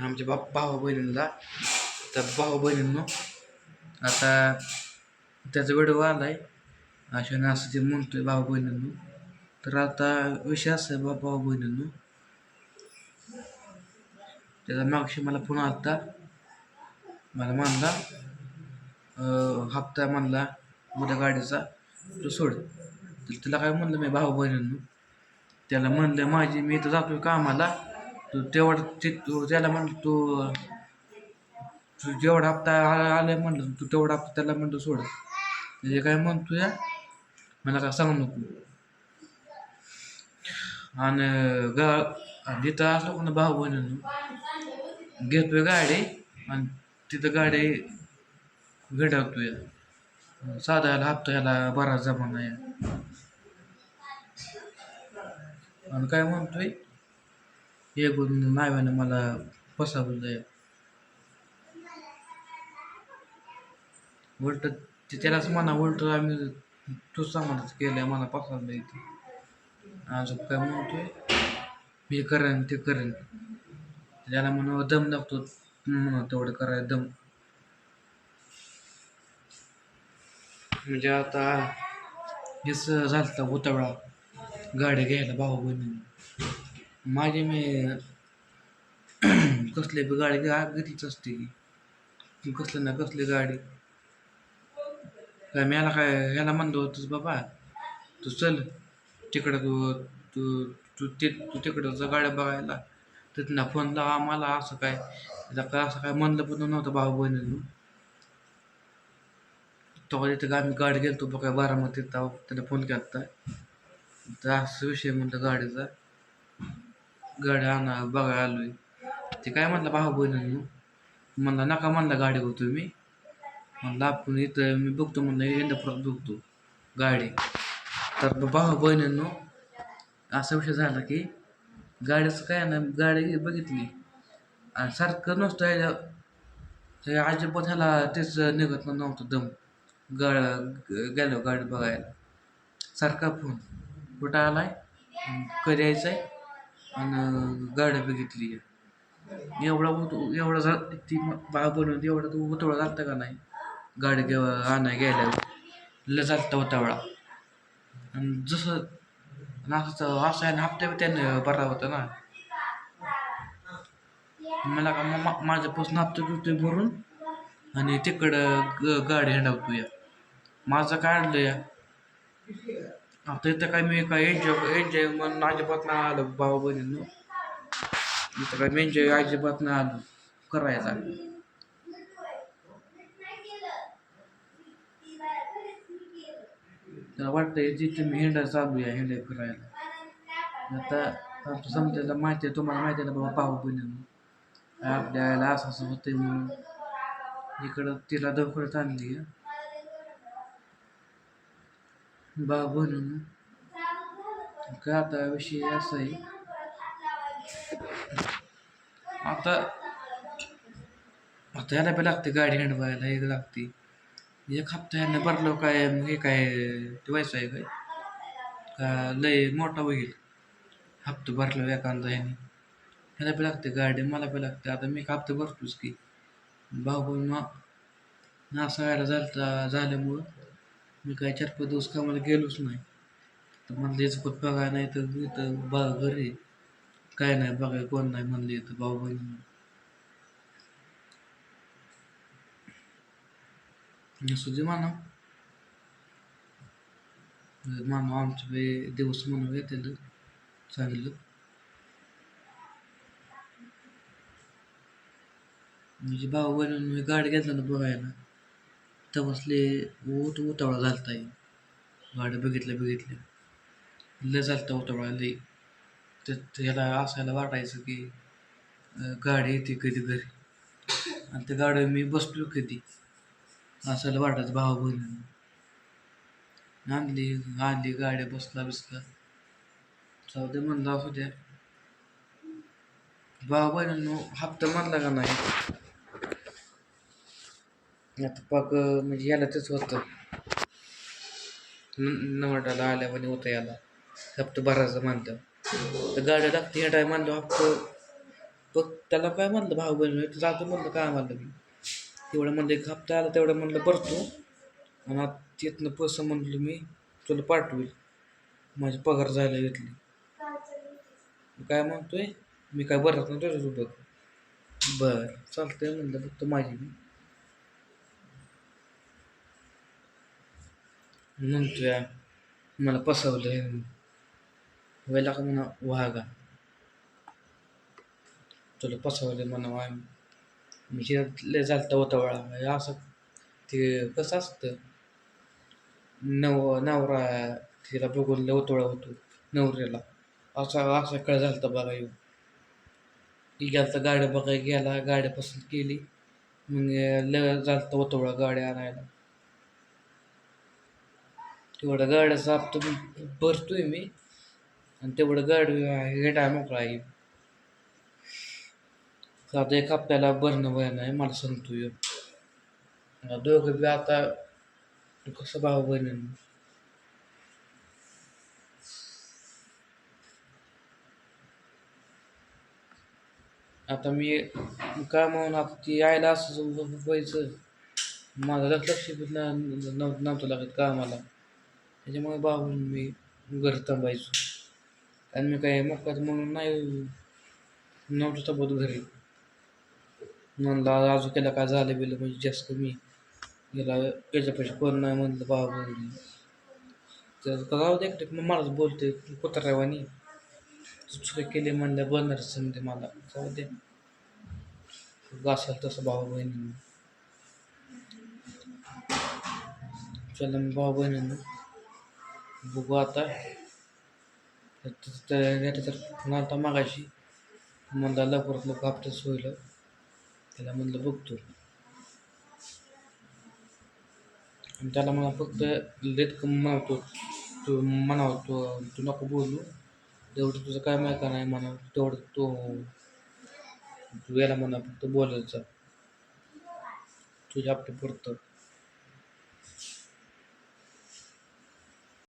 आमच्या बाप भावा बहिणीला. तर भाऊ बहिणींनो आता त्याचा व्हिडिओ आहे अशाने असं ते म्हणतोय भाऊ बहिणींनो. तर आता विषय असा आहे बा भाऊ बहिणींनो. त्याचा मागशी मला फोन आता मला मानला हप्ता म्हणला उद्या गाडीचा तो सोड. तर तिला काय म्हणलं मी भाऊ बहिणींनो? त्याला म्हणलं माझी मी इथं जातोय कामाला. तू तेवढं ते तू त्याला म्हणलं तू तू जेवढा हप्ता आ- आलाय म्हणलं तू तेवढा हप्ता त्याला म्हणलं सोड. म्हणजे काय म्हणतो या? मला काय सांगू नको. आणि गा तिथं असलो कोणा भाऊ बहिणींनो घेतोय गाडी आणि तिथं गाडी घडवतोय साधा याला हप्ता याला बराच जमा नाही आणि काय म्हणतोय? एक गुण नाव्यानं मला फसावलं आहे उलट त्यालाच म्हणा उलट आम्ही तू सामानच केलंय मला फसावलं इथे. अजून काय म्हणतोय? मी करेन ते करेन. त्याला म्हणून दम लागतो म्हणून तेवढं करायला दम. म्हणजे आता हेच झालं उतावळा. गाडी घ्यायला भाऊ बहिणी माझी मी कसली बी गाडी घ्या घेतलीच असते की. कसलं ना कसली गाडी. काय मी याला काय ह्याला म्हणतो होतोस बाबा तू चल तिकडं तू तू तू ते तू तिकडं जा गाड्या बघायला. तिथं फोन लावा मला असं काय. काय असं काय म्हणलं पण नव्हतं भाऊ बहिणीनं. तो तिथं आम्ही गाडी गेलतो बघा बारामतीत तेव्हा त्याला फोन केला तर असं विषय म्हणलं गाडीचा. गाडी आणा बघायला आलोय. ते काय म्हणलं भाऊ बहिणीनं? म्हणला नका म्हणला गाडी बघतो मी म्हणलं आपण इथं मी बघतो म्हणलं इंदापुरात बघतो गाडी. तर भाऊ बहिणींनो असा विषय झाला की गाडीचं काय ना गाडी बघितली. आणि सारखं नसतं यायला हे अजिबात ह्याला तेच निघत नव्हतं दम. गा गेलो गाडी बघायला. सारखा फोन. कुठं आलाय? कधी यायचं आहे आणि गाडी बघितली. एवढा उत एवढा झा ती बाग बनवून एवढा तो उतवळा झालता का नाही? गाडी घेऊ आणाय गेल्यावर. ल होता उतावळा आणि जसं असं असं आहे ना हप्त्या त्याने बरा होता ना. मला का मा- माझ्यापासून हप्ता घेतोय भरून आणि तिकडं ग गाडी हिंडावतो या माझं काढलं या. आता इथं काय मी काय एन्जॉय एन्जॉय म्हणून अजिबात नाही आलं भाऊ बहिणीनं इथं काय मी एन्जॉय अजिबात नाही आलो करायचा त्याला वाटतंय जिथे मी हिंडा चालू आहे हिंडा फिरायला आता आमचं समजायला माहिती आहे तुम्हाला माहिती आहे ना बाबा भाऊ बहिणीनं आपल्या आईला असं असं होतंय म्हणून. इकडं तिला दखलत आणली आहे. बाबन बहिणीनं काय आता विषय असा आहे आता आता याला बी लागते गाडी हंडवायला एक लागते. एक हप्ता ह्यांना भरलो काय मग हे काय ते व्हायचं आहे काय? का लय मोठा होईल? हप्ता भरलो एखादा ह्याने. ह्याला पण लागते गाडी मला पण लागते. आता मी हप्ता भरतोच की. भाऊ मग असं व्हायला झालं झाल्यामुळं मी काय चार पाच दिवस कामाला गेलोच नाही. तर म्हणले याचं बघा नाही तर इथं बा घरी. काय नाही बघाय कोण नाही म्हणले इथं भाऊ बहिणी असू दे म्हणा. मामा आमचे बे दिवस म्हणून येते चांगलं. म्हणजे भाऊ बहिणी मी गाडी घेतला ना बघायला. तेव्हाचले ऊट उतावळा झालता आहे गाडी बघितल्या बघितल्या लय झालता उतावळा लय. तर त्याला असायला वाटायचं की गाडी येते कधी घरी. आणि त्या गाड्या मी बसलो कधी? असायला वाटायचं भाऊ बहिणीनं आणली आणली गाड्या बसला बिसला. जाऊ म्हणला असू द्या. भाऊ बहिणीनं हप्ता म्हणला का नाही? आता पग म्हणजे याला तेच होतं नवटाला आल्यावानी होतं याला. हप्ता भरायचं मानतं तर गाड्या लागते ह्या टायमाला हप्ता फक्त त्याला काय म्हणलं भाऊ बहिणी तर जातो म्हणलं काय म्हणलं मी. तेवढं म्हणलं एक हप्ता आला तेवढं म्हणलं भरतो. आणि आता तिथनं पैसे म्हणलं मी तुला पाठवेल. माझी पगार जायला घेतली. काय म्हणतोय? मी काय भरत नाही तुझ्यासोबत. बरं चालतंय म्हणलं फक्त माझी मी. म्हणतोय मला पसवलं वेळेला का म्हणा वागा तुला पसवलं म्हणा वा मी लय झालता होता असं ते कसं असतं? नव नवरा तिला बघून लय उतोळा होतो नवऱ्याला. असा असा कळ झालता बघा येऊ गेलता गाड्या बघाय गेला गाड्या पसंत केली. मग लय झालता ओतोळा गाड्या आणायला. तेवढं गाड्याचा हप्ता मी भरतोय मी. आणि तेवढं गाडी हेटा मोकळा आहे. आता एक हप्त्याला भरणं वय आहे मला सांगतोय. आता दोघं बी आता कसं भाऊ बहिणी आता मी काय म्हणून आता ती यायला असं व्हायचं माझं लक्ष लक्ष नव्हतं लागत कामाला. त्याच्यामुळे बाबून मी घर थांबायचो. आणि मी काय मोकात म्हणून नाही नव्हतं थांबत घरी. म्हणलं अजून केला काय झालं बिलं म्हणजे जास्त मी गेला याच्या पैसे कोण नाही? म्हणलं बाबा. तर राहू दे मग मलाच बोलते कुत्र्यावानी चुकी केली म्हणलं बनणार संधी मला. जाऊ दे. असेल तसं भाऊ बहिणी चला मग भाऊ बहिणींना. बघू आता. तर फोन आता मागाशी. म्हणला लवकरात लवकर हप्त्याच होईल त्याला म्हणलं बघतो आणि त्याला मला फक्त लेट कम म्हणतो. तू म्हणावं तू तू नको बोलू. तेवढं तुझं काय माहिती का नाही म्हणा तेवढं तो तू याला म्हणा फक्त बोलायचं. तुझ्या हप्ते पुरतं